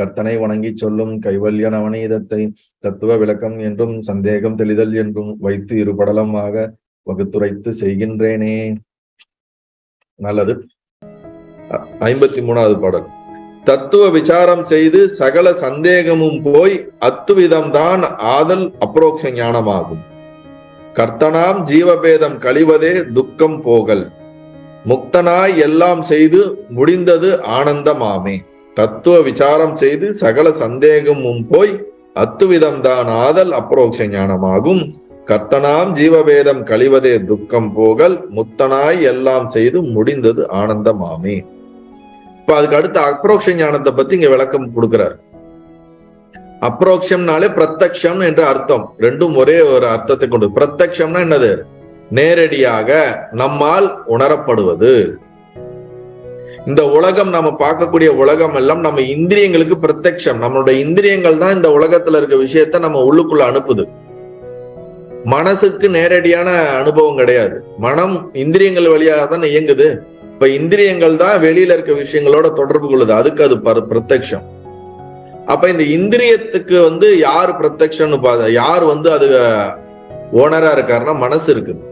கர்த்தனை வணங்கி சொல்லும் கைவல்ய நவநீதத்தை தத்துவ விளக்கம் என்றும் சந்தேகம் தெளிதல் என்றும் வைத்து இருபடலமாக வகுத்துரைத்து செய்கின்றேனே. நல்லது. ஐம்பத்தி மூணாவது பாடல். தத்துவ விசாரம் செய்து சகல சந்தேகமும் போய் அத்துவிதம்தான் ஆதல் அப்ரோக்ஷ ஞானமாகும். கர்த்தனாம் ஜீவபேதம் கழிவதே துக்கம் போகல். முக்தனாய் எல்லாம் செய்து முடிந்தது ஆனந்தமாமே. தத்துவ விசாரம் செய்து சகல சந்தேகமும் போய் அத்துவிதம்தான் ஆதல் அப்ரோக்ஷ ஞானமாகும் கர்த்தனாம் ஜீவபேதம் கழிவதே துக்கம் போகல் முத்தனாய் எல்லாம் செய்து முடிந்தது ஆனந்தமாமே. இப்ப அதுக்கு அடுத்த அப்ரோக்ஷ ஞானத்தை பத்தி இங்க விளக்கம் கொடுக்கிறார். அப்ரோக்ஷம்னாலே பிரத்யக்ஷம் என்ற அர்த்தம். ரெண்டும் ஒரே ஒரு அர்த்தத்தை கொண்டு பிரத்யக்ஷம்னா என்னது? நேரடியாக நம்மால் உணரப்படுவது. இந்த உலகம் நம்ம பார்க்கக்கூடிய உலகம் எல்லாம் நம்ம இந்திரியங்களுக்கு பிரத்யக்ஷம். நம்மளுடைய இந்திரியங்கள் தான் இந்த உலகத்துல இருக்க விஷயத்த நம்ம உள்ளுக்குள்ள அனுப்புது. மனசுக்கு நேரடியான அனுபவம் கிடையாது. மனம் இந்திரியங்கள் வழியாக தான் இயங்குது. இப்ப இந்திரியங்கள் தான் வெளியில இருக்க விஷயங்களோட தொடர்பு கொள்ளுது. அதுக்கு அது பிரத்யக்ஷம். அப்ப இந்த இந்திரியத்துக்கு வந்து யார் பிரத்யக்ஷம்னு பார்த்தா யார் வந்து அது ஓனரா இருக்காருன்னா மனசு இருக்குது.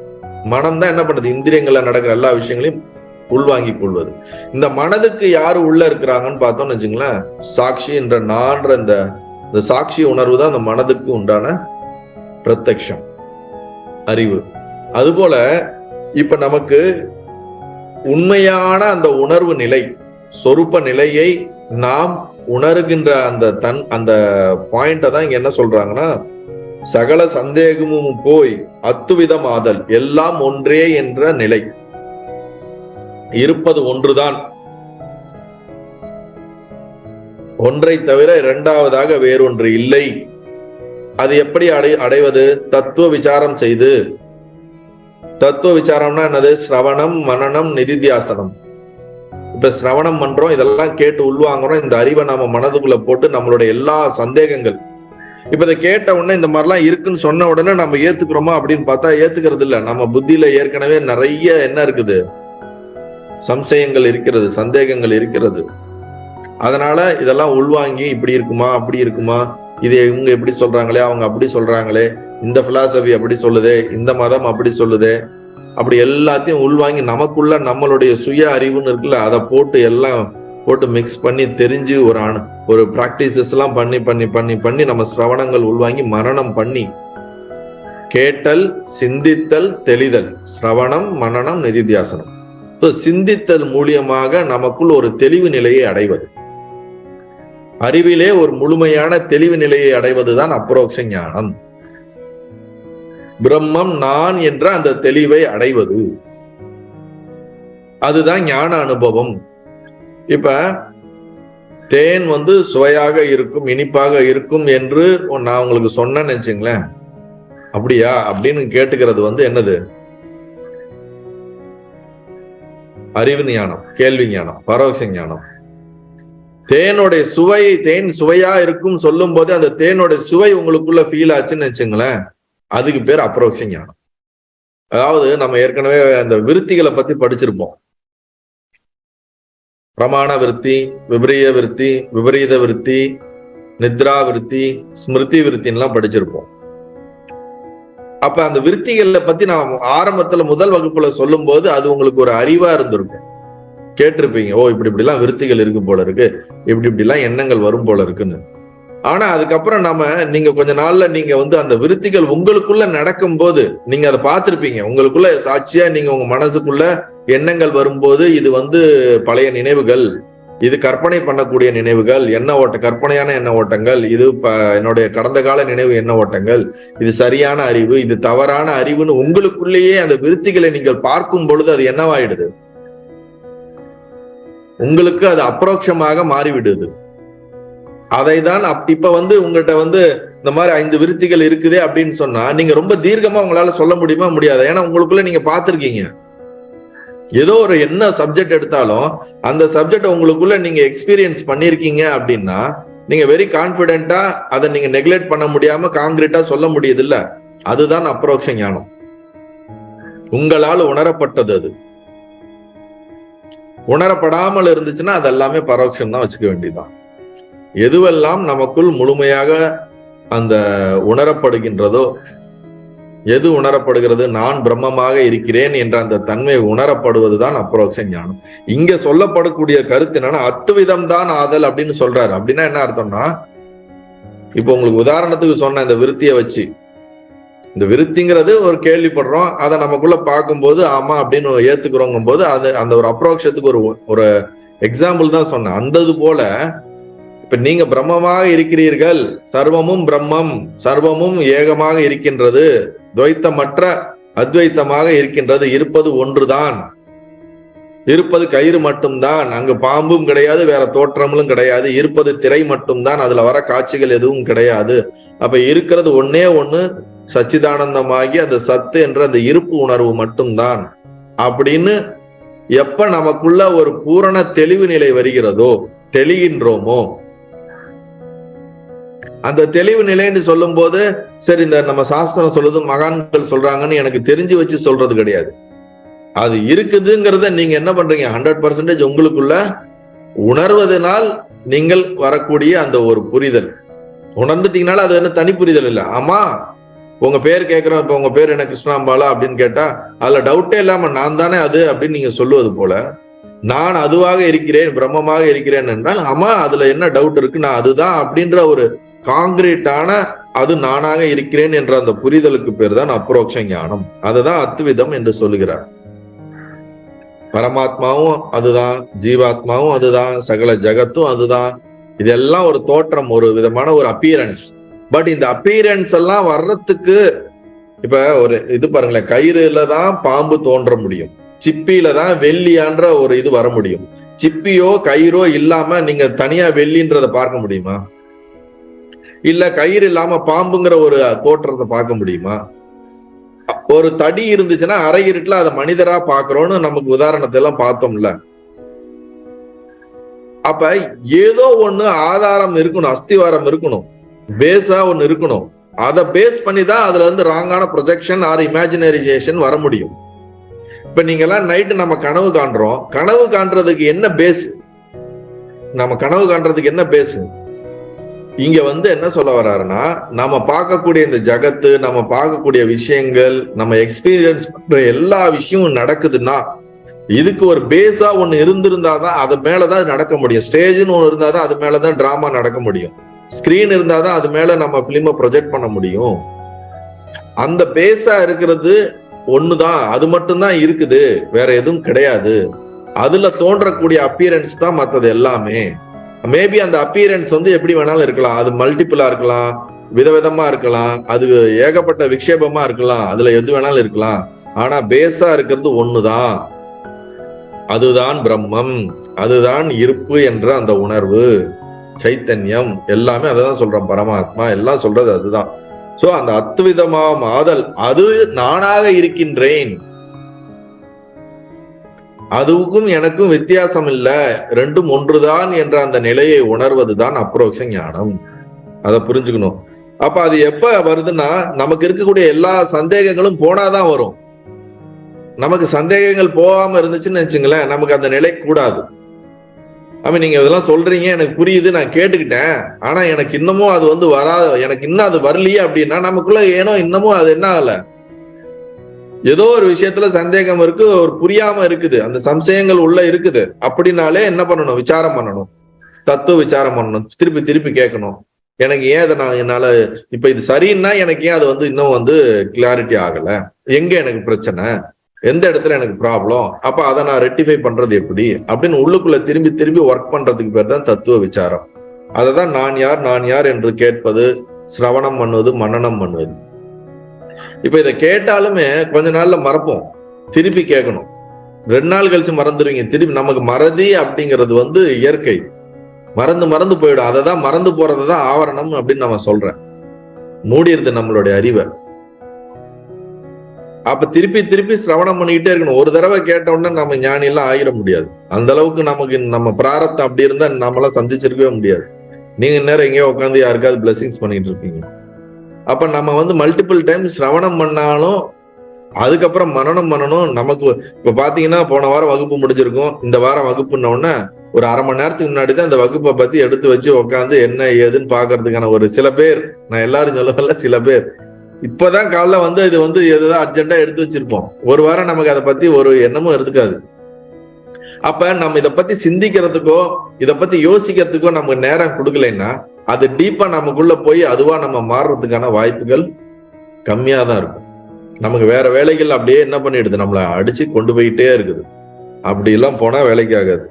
மனம் தான் என்ன பண்ணுது? இந்திரியங்கள்ல நடக்கிற எல்லா விஷயங்களையும் உள்வாங்கி கொள்வது இந்த மனதுக்கு யாரு உள்ள இருக்கிறாங்கன்னு பார்த்தோம்னு வச்சுங்களேன் சாட்சி என்ற நான்ற இந்த இந்த சாட்சி உணர்வு தான் அந்த மனதுக்கு உண்டான பிரத்யக்ஷம் அறிவு. அதுபோல இப்ப நமக்கு உண்மையான அந்த உணர்வு நிலை சொரூப்ப நிலையை நாம் உணர்கின்ற அந்த தன் அந்த பாயிண்ட தான் இங்க என்ன சொல்றாங்கன்னா சகல சந்தேகமும் போய் அத்துவிதமாதல் எல்லாம் ஒன்றே என்ற நிலை. இருப்பது ஒன்றுதான். ஒன்றை தவிர இரண்டாவதாக வேறொன்று இல்லை. அது எப்படி அடை அடைவது? தத்துவ விசாரம் செய்து. தத்துவ விசாரம்னா என்னது? சிரவணம் மனநம் நிதித்தியாசனம். இப்ப சிரவணம் பண்றோம் இதெல்லாம் கேட்டு உள்வாங்குறோம் இந்த அறிவை நம்ம மனதுக்குள்ள போட்டு நம்மளுடைய எல்லா சந்தேகங்கள். இப்ப இதை கேட்ட உடனே இந்த மாதிரிலாம் இருக்குன்னு சொன்ன உடனே நம்ம ஏத்துக்கிறோமா அப்படின்னு பார்த்தா ஏத்துக்கிறது இல்ல. நம்ம புத்தியில ஏற்கனவே நிறைய என்ன இருக்குது. சம்சயங்கள் இருக்கிறது சந்தேகங்கள் இருக்கிறது. அதனால இதெல்லாம் உள்வாங்கி இப்படி இருக்குமா அப்படி இருக்குமா இது இவங்க எப்படி சொல்றாங்களே அவங்க அப்படி சொல்றாங்களே இந்த பிலாசபி அப்படி சொல்லுதே இந்த மதம் அப்படி சொல்லுதே அப்படி எல்லாத்தையும் உள்வாங்கி நமக்குள்ள நம்மளுடைய சுய அறிவுன்னு இருக்குல்ல அதை போட்டு எல்லாம் போட்டு மிக்ஸ் பண்ணி தெரிஞ்சு ஒரு அணு ஒரு பிராக்டிசஸ் எல்லாம் பண்ணி பண்ணி பண்ணி பண்ணி நம்ம சிரவணங்கள் உள்வாங்கி மரணம் பண்ணி கேட்டல் சிந்தித்தல் தெளிதல் சிரவணம் மனநம் நிதித்தியாசனம். சிந்தித்தல் மூலியமாக நமக்குள் ஒரு தெளிவு நிலையை அடைவது. அறிவிலே ஒரு முழுமையான தெளிவு நிலையை அடைவதுதான் அப்ரோக்ஷ ஞானம் பிரம்மம் நான் என்ற அந்த தெளிவை அடைவது. அதுதான் ஞான அனுபவம். இப்ப தேன் வந்து சுவையாக இருக்கும் இனிப்பாக இருக்கும் என்று நான் உங்களுக்கு சொன்னேன்னு வச்சுங்களேன். அப்படியா? அப்படின்னு கேட்டுக்கிறது வந்து என்னது? அறிவு ஞானம் கேள்வி ஞானம் பரோட்ச ஞானம். தேனுடைய சுவை தேன் சுவையா இருக்கும் சொல்லும் போது அந்த தேனுடைய சுவை உங்களுக்குள்ள ஃபீல் ஆச்சுன்னு வச்சுங்களேன் அதுக்கு பேர் அப்ரோக்ஷ ஞானம். அதாவது நம்ம ஏற்கனவே அந்த விருத்திகளை பத்தி படிச்சிருப்போம். பிரமாண விருத்தி விபரீத விருத்தி விபரீத விருத்தி நித்ரா விருத்தி ஸ்மிருதி விருத்தின்லாம் படிச்சிருப்போம். அப்ப அந்த விருத்திகளை பத்தி நான் ஆரம்பத்துல முதல் வகுப்புல சொல்லும் போது அது உங்களுக்கு ஒரு அறிவா இருந்திருக்கும். கேட்டிருப்பீங்க ஓ இப்படி இப்படி எல்லாம் விருத்திகள் இருக்கு போல இருக்கு. இப்படி இப்படி எல்லாம் எண்ணங்கள் வரும் போல இருக்குன்னு. ஆனா அதுக்கப்புறம் நாம நீங்க கொஞ்ச நாள்ல நீங்க வந்து அந்த விருத்திகள் உங்களுக்குள்ள நடக்கும் போது நீங்க அதை பார்த்திருப்பீங்க. உங்களுக்குள்ள சாட்சியா நீங்க உங்க மனசுக்குள்ள எண்ணங்கள் வரும்போது இது வந்து பழைய நினைவுகள். இது கற்பனை பண்ணக்கூடிய நினைவுகள் எண்ண ஓட்ட கற்பனையான எண்ண ஓட்டங்கள் இது என்னுடைய கடந்த கால நினைவு எண்ண ஓட்டங்கள். இது சரியான அறிவு இது தவறான அறிவுன்னு உங்களுக்குள்ளேயே அந்த விருத்திகளை நீங்கள் பார்க்கும் பொழுது அது என்னவாயிடுது? உங்களுக்கு அது அப்ரோக்ஷமாக மாறிவிடுது. அதை தான் இப்ப வந்து உங்கள்கிட்ட வந்து இந்த மாதிரி ஐந்து விருத்திகள் இருக்குதே அப்படின்னு சொன்னா நீங்க ரொம்ப தீர்க்கமா உங்களால சொல்ல முடியுமா? முடியாது. ஏன்னா உங்களுக்குள்ள நீங்க பாத்திருக்கீங்க ஏதோ ஒரு என்ன சப்ஜெக்ட் எடுத்தாலும் அந்த சப்ஜெக்ட் உங்களுக்குள்ள நீங்க எக்ஸ்பீரியன்ஸ் பண்ணிருக்கீங்க அப்படின்னா நீங்க வெரி கான்பிடென்டா அதை நீங்க நெக்லெக்ட் பண்ண முடியாம காங்கிரீட்டா சொல்ல முடியுது இல்ல அதுதான் அப்ரோக்ஷ ஞானம். உங்களால் உணரப்பட்டது அது. உணரப்படாமல் இருந்துச்சுன்னா அது எல்லாமே பரோட்சம் தான் வச்சுக்க வேண்டியதுதான். எதுவெல்லாம் நமக்குள் முழுமையாக அந்த உணரப்படுகின்றதோ எது உணரப்படுகிறது? நான் பிரம்மமாக இருக்கிறேன் என்ற அந்த தன்மை உணரப்படுவதுதான் அப்ரோக்ஷ ஞானம். இங்க சொல்லப்படக்கூடிய கருத்து என்னன்னா அத்துவிதம் தான் ஆதல் அப்படின்னு சொல்றாரு. அப்படின்னா என்ன அர்த்தம்னா இப்போ உங்களுக்கு உதாரணத்துக்கு சொன்ன இந்த விருத்தியை வச்சு. இந்த விருத்திங்கிறது ஒரு கேள்விப்படுறோம் அதை நமக்குள்ள பார்க்கும்போது ஆமா அப்படின்னு ஏத்துக்கிறோங்கும் போது அது அந்த ஒரு அப்ரோக்ஷத்துக்கு ஒரு ஒரு எக்ஸாம்பிள் தான் சொன்னேன். அந்தது போல இப்ப நீங்க பிரம்மமாக இருக்கிறீர்கள். சர்வமும் பிரம்மம் சர்வமும் ஏகமாக இருக்கின்றது. துவைத்தமற்ற அத்வைத்தமாக இருக்கின்றது. இருப்பது ஒன்றுதான். இருப்பது கயிறு மட்டும்தான். அங்கு பாம்பும் கிடையாது வேற தோற்றங்களும் கிடையாது. இருப்பது திரை மட்டும்தான். அதுல வர காட்சிகள் எதுவும் கிடையாது. அப்ப இருக்கிறது ஒன்னே ஒண்ணு சச்சிதானந்தமாகி அந்த சத்து என்ற அந்த இருப்பு உணர்வு மட்டும்தான். அப்படின்னு எப்ப நமக்குள்ள ஒரு பூரண தெளிவு நிலை வருகிறதோ தெளிகின்றோமோ அந்த தெளிவு நிலைன்னு சொல்லும் போது சரி இந்த நம்ம சாஸ்திரம் சொல்லுது மகான்கள் சொல்றாங்கன்னு எனக்கு தெரிஞ்சு வச்சு சொல்றது கிடையாது. அது இருக்குதுங்கிறத நீங்க என்ன பண்றீங்க? ஹண்ட்ரட் பர்சன்டேஜ் உங்களுக்குள்ள உணர்வதனால் நீங்கள் வரக்கூடிய அந்த ஒரு புரிதல். உணர்ந்துட்டீங்கனால அது என்ன தனி புரிதல் இல்லை. ஆமா உங்க பேர் கேட்கிறோம் இப்ப உங்க பேர் என்ன கிருஷ்ணாம்பாலா அப்படின்னு கேட்டா அதுல டவுட்டே இல்லாம நான் தானே அது அப்படின்னு நீங்க சொல்லுவது போல நான் அதுவாக இருக்கிறேன் பிரம்மமாக இருக்கிறேன் என்றால் ஆமா அதுல என்ன டவுட் இருக்கு? நான் அதுதான் அப்படின்ற ஒரு காங்கிரீட்டான அது நானாக இருக்கிறேன் என்ற அந்த புரிதலுக்கு பேர் தான் அப்ரோக்ஷ ஞானம் அதுதான் அத்விதம் என்று சொல்லுகிறார். பரமாத்மாவும் அதுதான் ஜீவாத்மாவும் அதுதான் சகல ஜகத்தும் அதுதான். இதெல்லாம் ஒரு தோற்றம் ஒரு விதமான ஒரு அப்பியரன்ஸ் பட் இந்த அப்பியரன்ஸ் எல்லாம் வர்றதுக்கு இப்ப ஒரு இது பாருங்களேன் கயிறுல தான் பாம்பு தோன்ற முடியும். சிப்பியில தான் வெள்ளியான்ற ஒரு இது வர முடியும். சிப்பியோ கயிறோ இல்லாம நீங்க தனியா வெள்ளின்றத பார்க்க முடியுமா? இல்ல கயிறு இல்லாம பாம்புங்கிற ஒரு தோற்றத்தை பார்க்க முடியுமா? ஒரு தடி இருந்துச்சுன்னா அரை இருட்டுல அதை மனிதரா பாக்குறோம்னு நமக்கு உதாரணத்தை எல்லாம் பார்த்தோம்ல. அப்ப ஏதோ ஒண்ணு ஆதாரம் இருக்கணும் அஸ்திவாரம் இருக்கணும் பேஸா ஒண்ணு இருக்கணும். அதை பேஸ் பண்ணி தான் அதுல இருந்து ராங்கான ப்ரொஜெக்ஷன் ஆர் இமேஜினரிசேஷன் வர முடியும். இப்ப நீங்க எல்லாம் நைட்டு நம்ம கனவு காண்றோம். கனவு காண்றதுக்கு என்ன பேஸ் நம்ம கனவு காண்றதுக்கு என்ன பேஸ் இங்க வந்து என்ன சொல்ல வர்றாருன்னா நம்ம பார்க்கக்கூடிய இந்த ஜகத்து நம்ம பார்க்கக்கூடிய விஷயங்கள் நம்ம எக்ஸ்பீரியன்ஸ் பண்ற எல்லா விஷயமும் நடக்குதுன்னா இதுக்கு ஒரு பேஸா ஒண்ணு இருந்திருந்தாதான் அது மேலதான் நடக்க முடியும். ஸ்டேஜ்னு ஒண்ணு இருந்தாதான் அது மேலதான் டிராமா நடக்க முடியும். ஸ்கிரீன் இருந்தாதான் அது மேல நம்ம பிலிமை ப்ரொஜெக்ட் பண்ண முடியும். அந்த பேஸா இருக்கிறது ஒண்ணுதான். அது மட்டும்தான் இருக்குது. வேற எதுவும் கிடையாது. அதுல தோன்றக்கூடிய அப்பியரன்ஸ் தான் மற்றது எல்லாமே. மேபி அந்த அப்பியரன்ஸ் வந்து எப்படி வேணாலும் இருக்கலாம். அது மல்டிபிளா இருக்கலாம் விதவிதமா இருக்கலாம் அது ஏகப்பட்ட விக்ஷேபமா இருக்கலாம் அதுல எது வேணாலும் இருக்கலாம். ஆனா பேஸா இருக்கிறது ஒண்ணுதான். அதுதான் பிரம்மம். அதுதான் இருப்பு என்ற அந்த உணர்வு. சைத்தன்யம் எல்லாமே அதை தான் சொல்றோம். பரமாத்மா எல்லாம் சொல்றது அதுதான். சோ அந்த அத்விதமாம் ஆதல் அது நானாக இருக்கின்றேன். அதுவுக்கும் எனக்கும் வித்தியாசம் இல்ல ரெண்டும் ஒன்றுதான் என்ற அந்த நிலையை உணர்வதுதான் அப்ரோக்ஷ ஞானம். அதை புரிஞ்சுக்கணும். அப்ப அது எப்ப வருதுன்னா நமக்கு இருக்கக்கூடிய எல்லா சந்தேகங்களும் போனாதான் வரும். நமக்கு சந்தேகங்கள் போகாம இருந்துச்சுன்னு வச்சுங்களேன் நமக்கு அந்த நிலை கூடாது. ஆமா நீங்க இதெல்லாம் சொல்றீங்க எனக்கு புரியுது நான் கேட்டுக்கிட்டேன். ஆனா எனக்கு இன்னமும் அது வந்து வராது எனக்கு இன்னும் அது வரலையே அப்படின்னா நமக்குள்ள ஏனோ இன்னமும் அது என்ன ஆகல? ஏதோ ஒரு விஷயத்துல சந்தேகம் இருக்கு ஒரு புரியாம இருக்குது. அந்த சம்சயங்கள் உள்ள இருக்குது. அப்படின்னாலே என்ன பண்ணணும்? விசாரம் பண்ணணும். தத்துவ விசாரம் பண்ணணும். திருப்பி திருப்பி கேட்கணும். எனக்கு ஏன் அதை நான் என்னால இப்ப இது சரின்னா எனக்கு ஏன் அது வந்து இன்னும் வந்து கிளாரிட்டி ஆகல? எங்க எனக்கு பிரச்சனை? எந்த இடத்துல எனக்கு ப்ராப்ளம் அப்ப அதை நான் ரெட்டிஃபை பண்றது எப்படி? அப்படின்னு உள்ளுக்குள்ள திரும்பி திரும்பி ஒர்க் பண்றதுக்கு பேர் தான் தத்துவ விசாரம். அதை தான் நான் யார் நான் யார் என்று கேட்பது சிரவணம் பண்ணுவது மன்னனம் பண்ணுவது. இப்ப இதை கேட்டாலுமே கொஞ்ச நாள்ல மறப்போம். திருப்பி கேட்கணும். ரெண்டு நாள் கழிச்சு மறந்துடுவீங்க திருப்பி நமக்கு மறதி அப்படிங்கிறது வந்து இயற்கை. மறந்து மறந்து போயிடும். அதை தான் மறந்து போறது தான் ஆவரணம் அப்படின்னு நம்ம சொல்றேன். மூடிடுது நம்மளுடைய அறிவை. அப்ப திருப்பி திருப்பி சிரவணம் பண்ணிக்கிட்டே இருக்கணும். ஒரு தடவை கேட்ட உடனே நம்ம ஞானி எல்லாம் ஆயிட முடியாது. அந்த அளவுக்கு நமக்கு நம்ம பிராரத்தம் அப்படி இருந்தா நம்மளாம் சந்திச்சிருக்கவே முடியாது. நீங்க நேரம் எங்கேயோ உட்காந்து யாருக்காவது பிளஸிங்ஸ் பண்ணிட்டு இருப்பீங்க. அப்ப நம்ம வந்து மல்டிபிள் டைம் சிரவணம் பண்ணாலும் அதுக்கப்புறம் மனனம் பண்ணணும். நமக்கு இப்ப பாத்தீங்கன்னா போன வாரம் வகுப்பு முடிஞ்சிருக்கும். இந்த வாரம் வகுப்புன்ன ஒரு அரை மணி நேரத்துக்கு முன்னாடி தான் இந்த வகுப்பை பத்தி எடுத்து வச்சு உட்காந்து என்ன ஏதுன்னு பாக்குறதுக்கான ஒரு சில பேர் நான் எல்லாரும் சொல்லல சில பேர். இப்பதான் காலைல வந்து இது வந்து எதுதான் அர்ஜென்டா எடுத்து வச்சிருப்போம். ஒரு வாரம் நமக்கு அதை பத்தி ஒரு எண்ணமும் இருக்காது. அப்ப நம்ம இதை பத்தி சிந்திக்கிறதுக்கோ இதை பத்தி யோசிக்கிறதுக்கோ நமக்கு நேரம் கொடுக்கலைன்னா அது டீப்பா நமக்குள்ள போய் அதுவா நம்ம மாறுறதுக்கான வாய்ப்புகள் கம்மியா தான் இருக்கும். நமக்கு வேற வேலைகள் அப்படியே என்ன பண்ணிடுது? நம்மளை அடிச்சு கொண்டு போயிட்டே இருக்குது. அப்படி எல்லாம் போனா வேலைக்கு ஆகாது.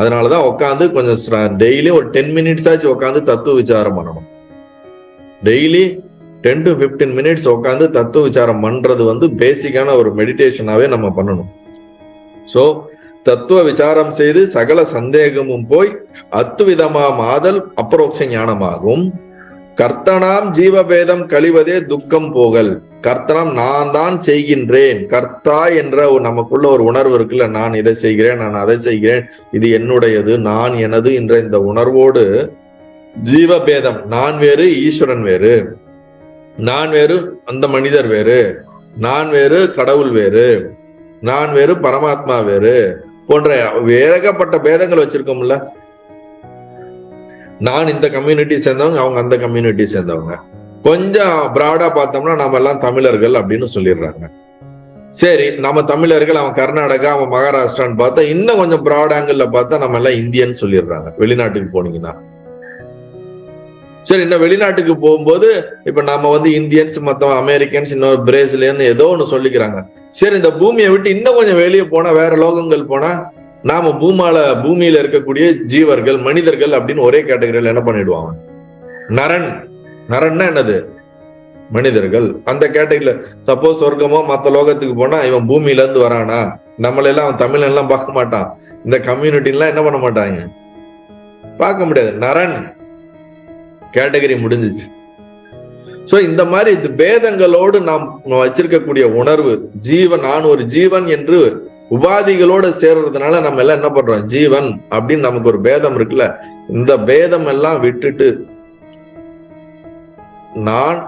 அதனாலதான் உட்காந்து கொஞ்சம் டெய்லி ஒரு டென் மினிட்ஸ் ஆச்சு உட்காந்து தத்துவ விசாரம் பண்ணணும். Daily ten to fifteen minutes உட்காந்து தத்துவ விசாரம் பண்றது வந்து பேசிக்கான ஒரு மெடிடேஷனாவே நம்ம பண்ணணும். ஸோ தத்துவ விசாரம் செய்து சகல சந்தேகமும் போய் அத்துவிதமாம் ஆதல் அப்ரோக்ஷ ஞானமாகும் கர்த்தனாம் ஜீவபேதம் கழிவதே துக்கம் போகல். கர்த்தனம் நான் தான் செய்கின்றேன். கர்த்தா என்ற ஒரு நமக்குள்ள ஒரு உணர்வு இருக்குல்ல நான் இதை செய்கிறேன் நான் அதை செய்கிறேன் இது என்னுடையது நான் எனது என்ற இந்த உணர்வோடு ஜீவபேதம் நான் வேறு ஈஸ்வரன் வேறு. நான் வேறு அந்த மனிதர் வேறு. நான் வேறு கடவுள் வேறு. நான் வேறு பரமாத்மா வேறு. போன்ற ஏகப்பட்ட பேதங்கள் வச்சிருக்கோம்ல. நான் இந்த கம்யூனிட்டி சேர்ந்தவங்க அவங்க அந்த கம்யூனிட்டி சேர்ந்தவங்க. கொஞ்சம் பிராடா பார்த்தோம்னா நம்ம எல்லாம் தமிழர்கள் அப்படின்னு சொல்லிடுறாங்க. சரி நம்ம தமிழர்கள் அவன் கர்நாடகா அவன் மகாராஷ்டிரான்னு பார்த்தா இன்னும் கொஞ்சம் பிராட் ஆங்கிள் பார்த்தா நம்ம எல்லாம் இந்தியன்னு சொல்லிடுறாங்க. வெளிநாட்டுக்கு போனீங்கன்னா. சரி இன்னும் வெளிநாட்டுக்கு போகும்போது இப்ப நம்ம வந்து இந்தியன்ஸ் மொத்தம் அமெரிக்கன்ஸ் இன்னொரு பிரேசிலியன் ஏதோ ஒண்ணு சொல்லிக்கிறாங்க. சரி இந்த பூமியை விட்டு இன்னும் கொஞ்சம் வெளியே போனா வேற லோகங்கள் போனா நாம பூமால பூமியில இருக்கக்கூடிய ஜீவர்கள் மனிதர்கள் அப்படின்னு ஒரே கேட்டகரியில் என்ன பண்ணிடுவாங்க? நரன். நரன்னா என்னது? மனிதர்கள். அந்த கேட்டகரியில சப்போஸ் சொர்க்கமோ மத்த லோகத்துக்கு போனா இவன் பூமியில இருந்து வரானா? நம்மளெல்லாம் அவன் தமிழ் எல்லாம் பார்க்க மாட்டான். இந்த கம்யூனிட்டிலாம் என்ன பண்ண மாட்டாங்க? பார்க்க முடியாது. நரன். கேட்டகரி முடிஞ்சிச்சு. சோ இந்த மாதிரி இது பேதங்களோடு நாம் வச்சிருக்கக்கூடிய உணர்வு ஜீவன் நான் ஒரு ஜீவன் என்று உபாதிகளோட சேர்றதுனால நம்ம எல்லாம் என்ன பண்றோம்? ஜீவன் அப்படின்னு நமக்கு ஒரு பேதம் இருக்குல்ல இந்த பேதம் எல்லாம் விட்டுட்டு நான்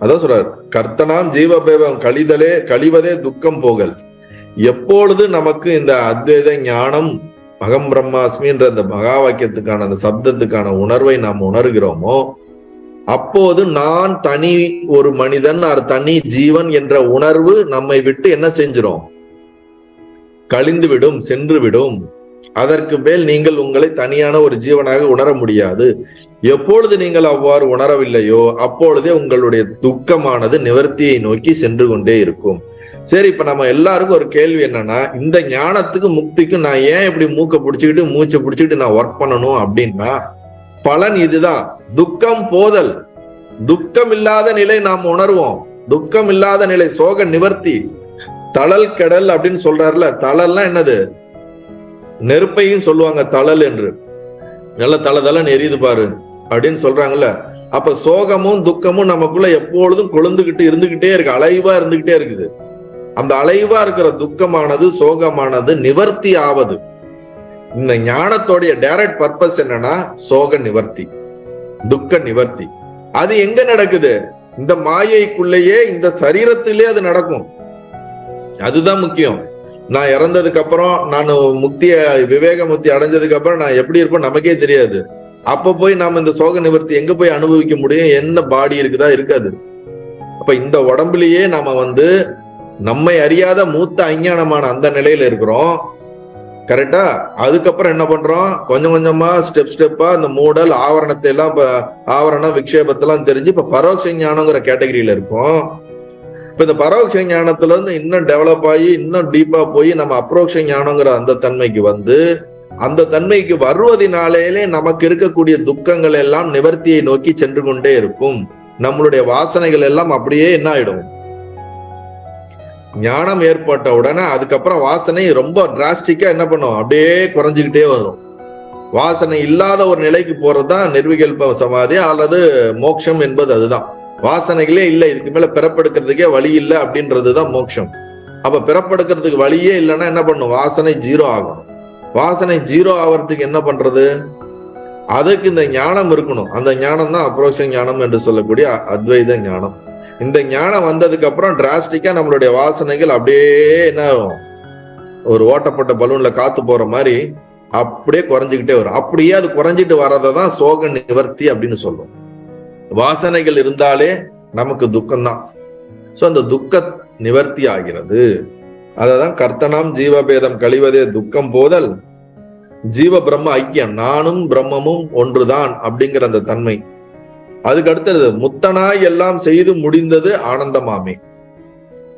அதான் சொல்றாரு கர்த்தனாம் ஜீவபேதம் கழிதலே கழிவதே துக்கம் போகல். எப்பொழுது நமக்கு இந்த அத்வைத ஞானம் மகம் பிரம்மாஸ்மின்ற அந்த மகா வாக்கியத்துக்கான அந்த சப்தத்துக்கான உணர்வை நாம் உணர்கிறோமோ அப்போது நான் தனி ஒரு மனிதன் அது தனி ஜீவன் என்ற உணர்வு நம்மை விட்டு என்ன செஞ்சிரும்? கழிந்து விடும் சென்று விடும் அதற்கு மேல் நீங்கள் உங்களை தனியான ஒரு ஜீவனாக உணர முடியாது. எப்பொழுது நீங்கள் அவ்வாறு உணரவில்லையோ அப்பொழுதே உங்களுடைய துக்கமானது நிவர்த்தியை நோக்கி சென்று கொண்டே இருக்கும். சரி இப்ப நம்ம எல்லாருக்கும் ஒரு கேள்வி என்னன்னா இந்த ஞானத்துக்கு முக்திக்கும் நான் ஏன் இப்படி மூக்க பிடிச்சுக்கிட்டு மூச்சை பிடிச்சிக்கிட்டு நான் ஒர்க் பண்ணணும் அப்படின்னா பலன் இதுதான். துக்கம் போதல். துக்கம் இல்லாத நிலை நாம் உணர்வோம். துக்கம் இல்லாத நிலை சோக நிவர்த்தி. தளல் கெடல் அப்படின்னு சொல்றாருல தளல்லாம் என்னது? நெருப்பையும் சொல்லுவாங்க தளல் என்று. நல்ல தள தளன்னு எரியுது பாரு அப்படின்னு சொல்றாங்கல்ல. அப்ப சோகமும் துக்கமும் நமக்குள்ள எப்பொழுதும் கொழுந்துகிட்டு இருந்துகிட்டே இருக்கு அலைவா இருந்துகிட்டே இருக்குது. அந்த அலைவா இருக்கிற துக்கமானது சோகமானது நிவர்த்தி ஆவது. இந்த ஞானத்தோடைய டைரக்ட் பர்பஸ் என்னன்னா சோக நிவர்த்தி துக்க நிவர்த்தி. அது எங்க நடக்குது? இந்த மாயைக்குள்ளேயே இந்த சரீரத்திலே அது நடக்கும். அதுதான் முக்கியம். நான் இறந்ததுக்கு அப்புறம் நான் முக்திய விவேக முக்தி அடைஞ்சதுக்கு அப்புறம் நான் எப்படி இருப்போம் நமக்கே தெரியாது. அப்ப போய் நாம இந்த சோக நிவர்த்தி எங்க போய் அனுபவிக்க முடியும்? என்ன பாடி இருக்குதா? இருக்காது. அப்ப இந்த உடம்புலயே நாம வந்து நம்மை அறியாத மூத்த அஞ்ஞானமான அந்த நிலையில இருக்கிறோம். கரெக்டா அதுக்கப்புறம் என்ன பண்றோம்? கொஞ்சம் கொஞ்சமா ஸ்டெப் ஸ்டெப்பா இந்த மூடல் ஆவரணத்தை எல்லாம் இப்ப ஆவரணம் விக்ஷேபத்தெல்லாம் தெரிஞ்சு இப்ப பரோட்ச ஞானங்கிற கேட்டகரியில இருக்கும். இப்ப இந்த பரோட்ச ஞானத்துல இருந்து இன்னும் டெவலப் ஆகி இன்னும் டீப்பா போய் நம்ம அப்ரோக்ஷ ஞானங்கிற அந்த தன்மைக்கு வந்து அந்த தன்மைக்கு வருவதனாலேயே நமக்கு இருக்கக்கூடிய துக்கங்கள் எல்லாம் நிவர்த்தியை நோக்கி சென்று கொண்டே இருக்கும். நம்மளுடைய வாசனைகள் எல்லாம் அப்படியே என்ன ஆயிடும்? ஞானம் ஏற்பட்ட உடனே அதுக்கப்புறம் வாசனை ரொம்ப டிராஸ்டிக்கா என்ன பண்ணும்? அப்படியே குறைஞ்சுக்கிட்டே வரும். வாசனை இல்லாத ஒரு நிலைக்கு போறதுதான் நிர்விகல்ப சமாதி அல்லது மோட்சம் என்பது அதுதான். வாசனைகளே இல்லை இதுக்கு மேல பிறப்பெடுக்கிறதுக்கே வழி இல்லை அப்படின்றதுதான் மோட்சம் அப்ப பிறப்பெடுக்கிறதுக்கு வழியே இல்லைன்னா என்ன பண்ணும்? வாசனை ஜீரோ ஆகணும். வாசனை ஜீரோ ஆகிறதுக்கு என்ன பண்றது? அதுக்கு இந்த ஞானம் இருக்கணும். அந்த ஞானம் தான் அப்ரோஷ ஞானம் என்று சொல்லக்கூடிய அத்வைத ஞானம். இந்த ஞானம் வந்ததுக்கு அப்புறம் டிராஸ்டிக்கா நம்மளுடைய வாசனைகள் அப்படியே என்ன ஆகும்? ஒரு ஓட்டப்பட்ட பலூன்ல காத்து போற மாதிரி அப்படியே குறைஞ்சுக்கிட்டே வரும். அப்படியே அது குறைஞ்சிட்டு வர்றதை தான் சோக நிவர்த்தி அப்படின்னு சொல்லும் வாசனைகள் இருந்தாலே நமக்கு துக்கம்தான். ஸோ அந்த துக்க நிவர்த்தி ஆகிறது. அததான் கர்த்தனாம் ஜீவபேதம் கழிவதே துக்கம் போதல். ஜீவ பிரம்ம ஐக்கியம். நானும் பிரம்மமும் ஒன்றுதான் அப்படிங்கிற அந்த தன்மை. அதுக்கு அடுத்தது முத்தனாய் எல்லாம் செய்து முடிந்தது ஆனந்தமாமே.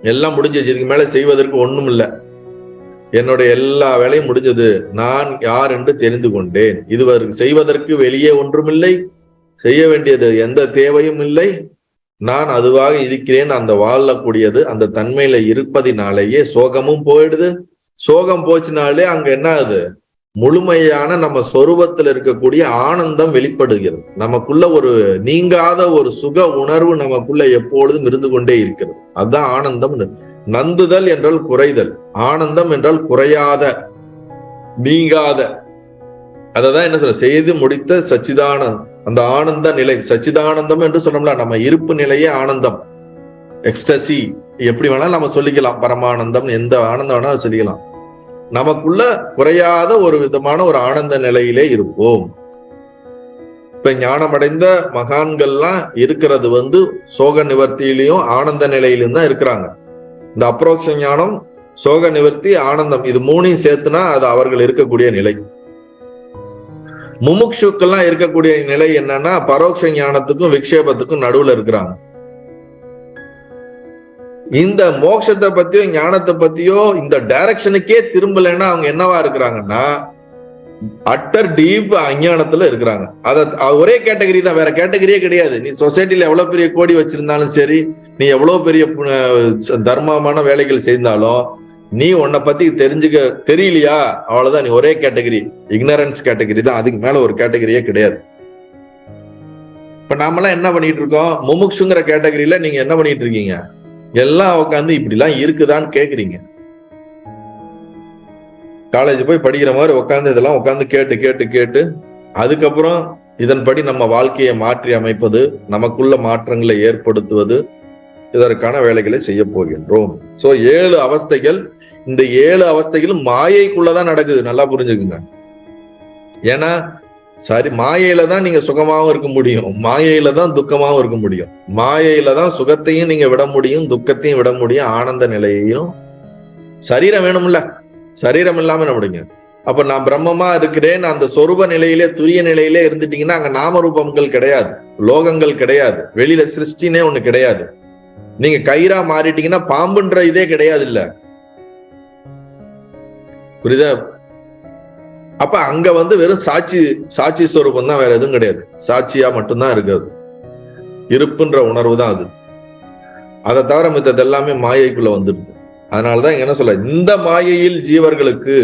எல்லாம் முடிஞ்சிச்சு இதுக்கு மேல செய்வதற்கு ஒண்ணும் இல்லை. என்னுடைய எல்லா வேலையும் முடிஞ்சது நான் யார் என்று தெரிந்து கொண்டேன். இதுவரை செய்வதற்கு வெளியே ஒன்றுமில்லை செய்ய வேண்டியது எந்த தேவையும் இல்லை. நான் அதுவாக இருக்கிறேன் அந்த வாழக்கூடியது அந்த தன்மையில இருப்பதினாலேயே சோகமும் போயிடுது. சோகம் போச்சுனாலே அங்க என்ன ஆகுது முழுமையான நம்ம சொரூபத்தில் இருக்கக்கூடிய ஆனந்தம் வெளிப்படுகிறது. நமக்குள்ள ஒரு நீங்காத ஒரு சுக உணர்வு நமக்குள்ள எப்பொழுதும் இருந்து கொண்டே இருக்கிறது. அதுதான் ஆனந்தம் நந்துதல் என்றால் குறைதல். ஆனந்தம் என்றால் குறையாத நீங்காத. அததான் என்ன சொல்ற? செய்து முடித்த சச்சிதானந்த் அந்த ஆனந்த நிலை. சச்சிதானந்தம் என்று சொன்னோம்ல நம்ம இருப்பு நிலையே ஆனந்தம். எக்ஸ்டசி எப்படி வேணாலும் நம்ம சொல்லிக்கலாம். பரமானந்தம் எந்த ஆனந்தம் வேணாலும் சொல்லிக்கலாம். நமக்குள்ள குறையாத ஒரு விதமான ஒரு ஆனந்த நிலையிலே இருப்போம். இப்ப ஞானமடைந்த மகான்கள்லாம் இருக்கிறது வந்து சோக நிவர்த்தியிலையும் ஆனந்த நிலையிலும் தான் இருக்கிறாங்க. இந்த அப்ரோக்ஷ ஞானம் சோக நிவர்த்தி ஆனந்தம் இது மூணையும் சேர்த்துனா அது அவர்கள் இருக்கக்கூடிய நிலை. முமுக்ஷுக்கெல்லாம் இருக்கக்கூடிய நிலை என்னன்னா பரோட்ச ஞானத்துக்கும் விக்ஷேபத்துக்கும் நடுவுல இருக்கிறாங்க. இந்த மோட்சத்தை பத்தியோ ஞானத்தை பத்தியோ இந்த டைரக்ஷனுக்கே திரும்பலைன்னா அவங்க என்னவா இருக்கிறாங்கன்னா அட்டர் டீப் அஞ்ஞானத்துல இருக்கிறாங்க. அத ஒரே கேட்டகரி தான் வேற கேட்டகரியே கிடையாது. நீ சொசைட்டில எவ்வளவு பெரிய கோடி வச்சிருந்தாலும் சரி நீ எவ்வளவு பெரிய தர்மமான வேலைகள் செய்தாலும் நீ உன்னை பத்தி தெரிஞ்சுக்க தெரியலையா? அவ்வளவுதான் நீ ஒரே கேட்டகரி. இக்னரன்ஸ் கேட்டகரி தான். அதுக்கு மேல ஒரு கேட்டகரியே கிடையாது. இப்ப நாமெல்லாம் என்ன பண்ணிட்டு இருக்கோம்? முமுக்ஷுங்கிற கேட்டகரியில நீங்க என்ன பண்ணிட்டு இருக்கீங்க? எல்லாம் உட்காந்து இப்படிலாம் இருக்குதான்னு கேக்குறீங்க. காலேஜ் போய் படிக்கிற மாதிரி உட்காந்து இதெல்லாம் உட்காந்து கேட்டு கேட்டு கேட்டு அதுக்கப்புறம் இதன்படி நம்ம வாழ்க்கையை மாற்றி அமைப்பது நமக்குள்ள மாற்றங்களை ஏற்படுத்துவது இதற்கான வேலைகளை செய்ய போகின்றோம். சோ ஏழு அவஸ்தைகள் இந்த ஏழு அவஸ்தைகளும் மாயைக்குள்ளதான் நடக்குது. நல்லா புரிஞ்சுக்குங்க. ஏன்னா சரி மாயையில தான் நீங்க சுகமாகவும் இருக்க முடியும். மாயையில தான் துக்கமாகவும் இருக்க முடியும். மாயையில தான் சுகத்தையும் நீங்க விட முடியும் துக்கத்தையும் விட முடியும் ஆனந்த நிலையையும். சரீரம் வேணும்ல. சரீரம் இல்லாம என்ன முடியுங்க அப்ப நான் பிரம்மமா இருக்கிறேன் அந்த சொரூப நிலையிலே துரிய நிலையிலே இருந்துட்டீங்கன்னா அங்க நாமரூபங்கள் கிடையாது. லோகங்கள் கிடையாது. வெளியில சிருஷ்டினே ஒண்ணு கிடையாது. நீங்க கயிறா மாறிட்டீங்கன்னா பாம்புன்ற இதே கிடையாது இல்ல புரியுதா? அப்ப அங்க வந்து வெறும் சாட்சி சாட்சி ஸ்வரூபம் தான் வேற எதுவும் கிடையாது. சாட்சியா மட்டும்தான் இருக்காது இருப்புன்ற உணர்வு தான் அது. அதை தவிர மித்தது எல்லாமே மாயைக்குள்ள வந்துடுது. அதனாலதான் என்ன சொல்ல இந்த மாயையில் ஜீவர்களுக்கு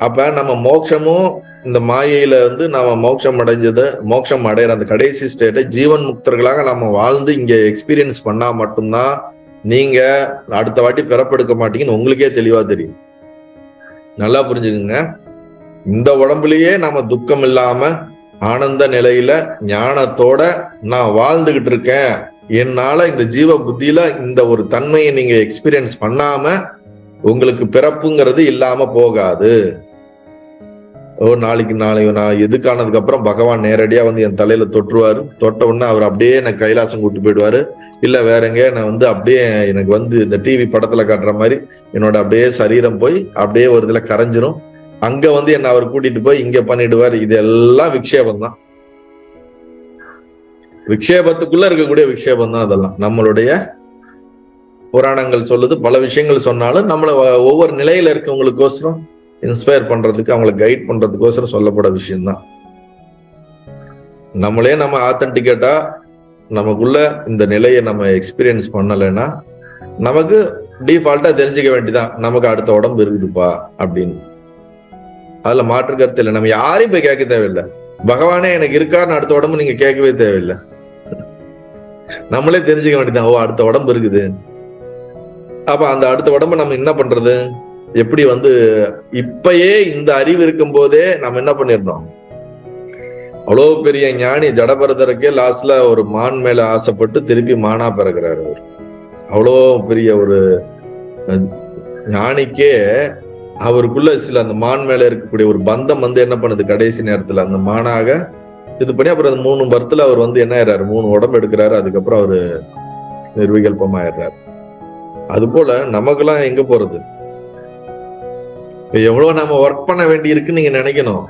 அப்ப நம்ம மோட்சமும் இந்த மாயையில வந்து நாம மோட்சம் அடைஞ்சது மோட்சம் அடையிற அந்த கடைசி ஸ்டேட்டை ஜீவன் முக்தர்களாக நம்ம வாழ்ந்து இங்க எக்ஸ்பீரியன்ஸ் பண்ணா மட்டும்தான் நீங்க அடுத்த வாட்டி பிறப்பெடுக்க மாட்டீங்கன்னு உங்களுக்கே தெளிவா தெரியும். நல்லா புரிஞ்சுக்குங்க. இந்த உடம்புலயே நம்ம துக்கம் இல்லாம ஆனந்த நிலையில ஞானத்தோட நான் வாழ்ந்துகிட்டு இருக்கேன். என்னால இந்த ஜீவ புத்தியில இந்த ஒரு தன்மையை நீங்க எக்ஸ்பீரியன்ஸ் பண்ணாம உங்களுக்கு பிறப்புங்கிறது இல்லாம போகாது. ஓ நாளைக்கு நாளைக்கு நான் எதுக்கானதுக்கு அப்புறம் பகவான் நேரடியா வந்து என் தலையில தொற்றுவாரு தொட்ட உடனே அவர் அப்படியே எனக்கு கைலாசம் கூட்டு போயிடுவாரு. இல்ல வேற எங்க நான் வந்து அப்படியே எனக்கு வந்து இந்த டிவி படத்துல காட்டுற மாதிரி என்னோட அப்படியே சரீரம் போய் அப்படியே ஒரு இதுல கரைஞ்சிரும். அங்க வந்து என்ன அவர் கூட்டிட்டு போய் இங்க பண்ணிடுவாரு. இது எல்லாம் விக்ஷேபம் தான். விக்ஷேபத்துக்குள்ள இருக்கக்கூடிய விக்ஷேபம் தான் அதெல்லாம். நம்மளுடைய புராணங்கள் சொல்லுது பல விஷயங்கள் சொன்னாலும் நம்மள ஒவ்வொரு நிலையில இருக்கவங்களுக்கோசரம் இன்ஸ்பயர் பண்றதுக்கு அவங்களை கைட் பண்றதுக்கோசரம் சொல்லப்பட விஷயம்தான். நம்மளே நம்ம ஆத்தன்டிகேட்டா நமக்குள்ள இந்த நிலையை நம்ம எக்ஸ்பீரியன்ஸ் பண்ணலைன்னா நமக்கு டிஃபால்ட்டா தெரிஞ்சுக்க வேண்டியதான் நமக்கு அடுத்த உடம்பு இருக்குதுப்பா அப்படின்னு. அதுல மாற்று கருத்து இல்லை. நம்ம யாரையும் போய் கேட்க தேவையில்லை. பகவானே எனக்கு இருக்காருன்னு அடுத்த உடம்பு நீங்க கேட்கவே தேவையில்லை. நம்மளே தெரிஞ்சுக்க வேண்டியதான் ஓ அடுத்த உடம்பு இருக்குது. அப்ப அந்த அடுத்த உடம்பு நம்ம என்ன பண்றது? எப்படி வந்து இப்பயே இந்த அறிவு இருக்கும் போதே நம்ம என்ன பண்ணிருந்தோம் அவ்வளவு பெரிய ஞானி ஜடபரதருக்கே லாஸ்ட்ல ஒரு மான் மேல ஆசைப்பட்டு திருப்பி மானா பிறகுறாரு அவர். அவ்வளோ பெரிய ஒரு ஞானிக்கே அவருக்குள்ள சில அந்த மான் மேல இருக்கக்கூடிய ஒரு பந்தம் வந்து என்ன பண்ணுது? கடைசி நேரத்துல அந்த மானாக இது பண்ணி அப்புறம் அந்த மூணு பர்த்துல அவர் வந்து என்ன ஆயிடுறாரு? மூணு உடம்பு எடுக்கிறாரு. அதுக்கப்புறம் அவரு நிர்விகல்பமாயிடுறாரு. அது போல நமக்கெல்லாம் எங்க போறது? இப்ப எவ்வளவு நம்ம ஒர்க் பண்ண வேண்டியிருக்குன்னு நீங்க நினைக்கணும்.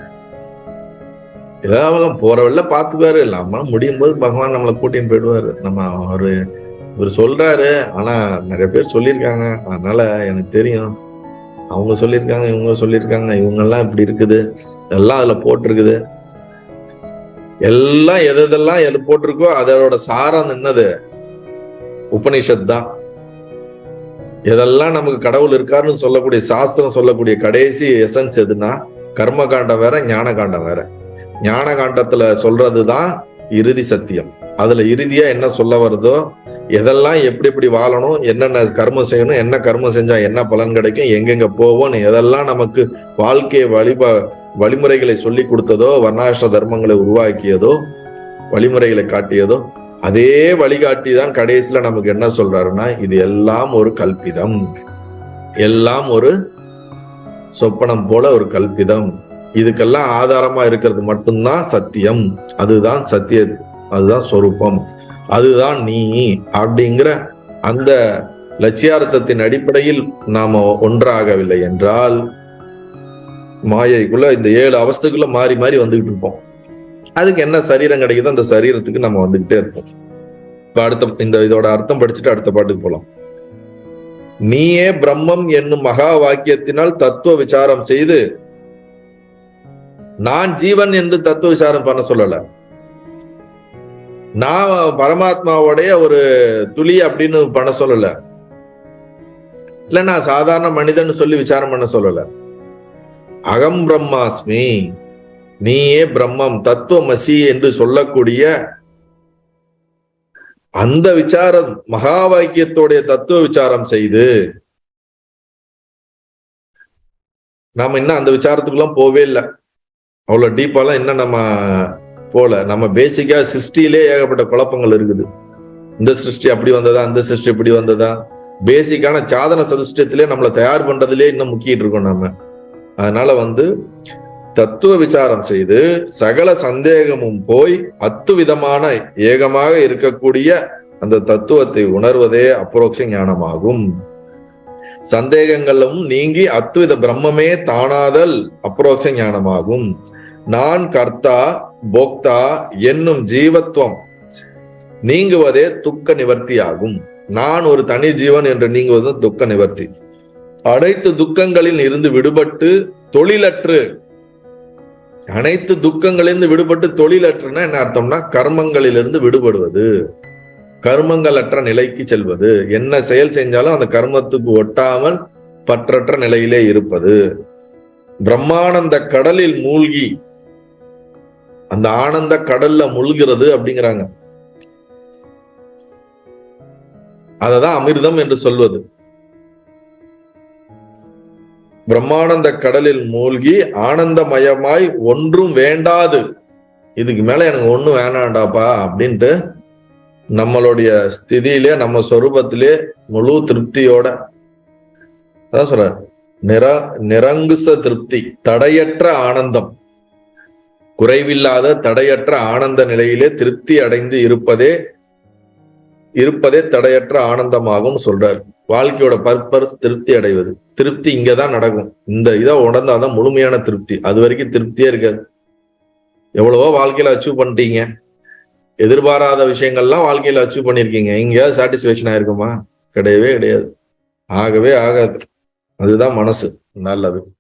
ஏதாவது போற வழியில பாத்துக்குவாரு நம்ம முடியும் போது பகவான் நம்மளை கூட்டின்னு போயிடுவாரு. நம்ம அவரு இவர் சொல்றாரு. ஆனா நிறைய பேர் சொல்லியிருக்காங்க. அதனால எனக்கு தெரியும். அவங்க சொல்லியிருக்காங்க இவங்க சொல்லியிருக்காங்க. இவங்க எல்லாம் இப்படி இருக்குது. எல்லாம் அதுல போட்டிருக்குது. எல்லாம் எது எதெல்லாம் எது போட்டிருக்கோ அதோட சாரம் என்னது? உபனிஷத் தான். எதெல்லாம் நமக்கு கடவுள் இருக்காருன்னு சொல்லக்கூடிய சாஸ்திரம் சொல்லக்கூடிய கடைசி எசன்ஸ் எதுனா கர்ம காண்டம் வேற ஞான காண்டம் வேற. ஞான காண்டத்துல சொல்றதுதான் இறுதி சத்தியம். அதுல இறுதியா என்ன சொல்ல வருதோ எதெல்லாம் எப்படி எப்படி வாழணும் என்னென்ன கர்மம் செய்யணும் என்ன கர்மம் செஞ்சா என்ன பலன் கிடைக்கும் எங்கெங்க போவோம் எதெல்லாம் நமக்கு வாழ்க்கையை வழிப வழிமுறைகளை சொல்லி கொடுத்ததோ வர்ணாசிர தர்மங்களை உருவாக்கியதோ வழிமுறைகளை காட்டியதோ அதே வழிகாட்டி தான் கடைசியில நமக்கு என்ன சொல்றாருன்னா இது எல்லாம் ஒரு கல்பிதம். எல்லாம் ஒரு சொப்பனம் போல ஒரு கல்பிதம். இதுக்கெல்லாம் ஆதாரமா இருக்கிறது மட்டும்தான் சத்தியம். அதுதான் சத்திய அதுதான் சொரூபம். அதுதான் நீ அப்படிங்கிற அந்த லட்சியார்த்தத்தின் அடிப்படையில் நாம ஒன்றாகவில்லை என்றால் மாயைக்குள்ள இந்த ஏழு அவஸ்தைக்குள்ள மாறி மாறி வந்துகிட்டு இருப்போம். அதுக்கு என்ன சரீரம் கிடைக்குதோ அந்த சரீரத்துக்கு நம்ம வந்துகிட்டே இருப்போம். இப்ப அடுத்த இந்த இதோட அர்த்தம் படிச்சுட்டு அடுத்த பாட்டுக்கு போலாம். நீயே பிரம்மம் என்னும் மகா வாக்கியத்தினால் தத்துவ விசாரம் செய்து நான் ஜீவன் என்று தத்துவ விசாரம் பண்ண சொல்லல. நான் பரமாத்மாவுடைய ஒரு துளி அப்படின்னு பண்ண சொல்லல. இல்ல நான் சாதாரண மனிதன் சொல்லி விசாரம் பண்ண சொல்லல. அகம் பிரம்மாஸ்மி. நீயே பிரம்மம் தத்துவமசி என்று சொல்லக்கூடிய அந்த விசாரம் மகா வாக்கியத்தோடைய தத்துவ விசாரம் செய்து நாம இன்னும் அந்த விசாரத்துக்குலாம் போவே இல்லை. அவ்வளவு டீப்பாலாம் இன்னும் நம்ம போல. நம்ம பேசிக்கா சிருஷ்டியிலே ஏகப்பட்ட குழப்பங்கள் இருக்குது. இந்த சிருஷ்டி அப்படி வந்ததா? அந்த சிருஷ்டி இப்படி வந்ததா? பேசிக்கான சாதன சதுஷ்டத்திலே நம்மளை தயார் பண்றதுலேயே இன்னும் முக்கிட்டு இருக்கோம் நம்ம அதனால வந்து தத்துவ விசாரம் செய்து சகல சந்தேகமும் போய் பத்து விதமான ஏகமாக இருக்கக்கூடிய அந்த தத்துவத்தை உணர்வதே அப்ரோக்ஷ ஞானமாகும். சந்தேகங்களும் நீங்கி அத்வித பிரம்மமே தானாதல் அப்ரோக்ஷ ஞானமாகும். நான் கர்த்தா போக்தா என்னும் ஜீவத்துவம் நீங்குவதே துக்க நிவர்த்தியாகும். நான் ஒரு தனி ஜீவன் என்று நீங்குவது துக்க நிவர்த்தி. அனைத்து துக்கங்களில் இருந்து விடுபட்டு தொழிலற்று அனைத்து துக்கங்களிலிருந்து விடுபட்டு தொழிலற்றுனா என்ன அர்த்தம்னா கர்மங்களிலிருந்து விடுபடுவது. கர்மங்களற்ற நிலைக்கு செல்வது. என்ன செயல் செஞ்சாலும் அந்த கர்மத்துக்கு ஒட்டாமல் பற்றற்ற நிலையிலே இருப்பது. பிரம்மானந்த கடலில் மூழ்கி அந்த ஆனந்த கடல்ல முழுகிறது அப்படிங்கிறாங்க. அததான் அமிர்தம் என்று சொல்வது. பிரம்மானந்த கடலில் மூழ்கி ஆனந்தமயமாய் ஒன்றும் வேண்டாது. இதுக்கு மேல எனக்கு ஒன்றும் வேணாண்டாப்பா அப்படின்ட்டு நம்மளுடைய ஸ்திதியிலே நம்ம சொரூபத்திலே முழு திருப்தியோட அதான் சொல்ற நிர நிரங்குச திருப்தி தடையற்ற ஆனந்தம். குறைவில்லாத தடையற்ற ஆனந்த நிலையிலே திருப்தி அடைந்து இருப்பதே இருப்பதே தடையற்ற ஆனந்தமாகும் சொல்றார். வாழ்க்கையோட பர்பஸ் திருப்தி அடைவது. திருப்தி இங்கதான் நடக்கும். இந்த இதை உணர்ந்தாதான் முழுமையான திருப்தி. அது வரைக்கும் திருப்தியே இருக்காது. எவ்வளவோ வாழ்க்கையில அச்சீவ் பண்ணிட்டீங்க. எதிர்பாராத விஷயங்கள்லாம் வாழ்க்கையில அச்சீவ் பண்ணிருக்கீங்க எங்கேயாவது சாட்டிஸ்பேக்ஷன் ஆயிருக்குமா? கிடையவே கிடையாது. ஆகவே ஆகாது. அதுதான் மனசு. நல்லது.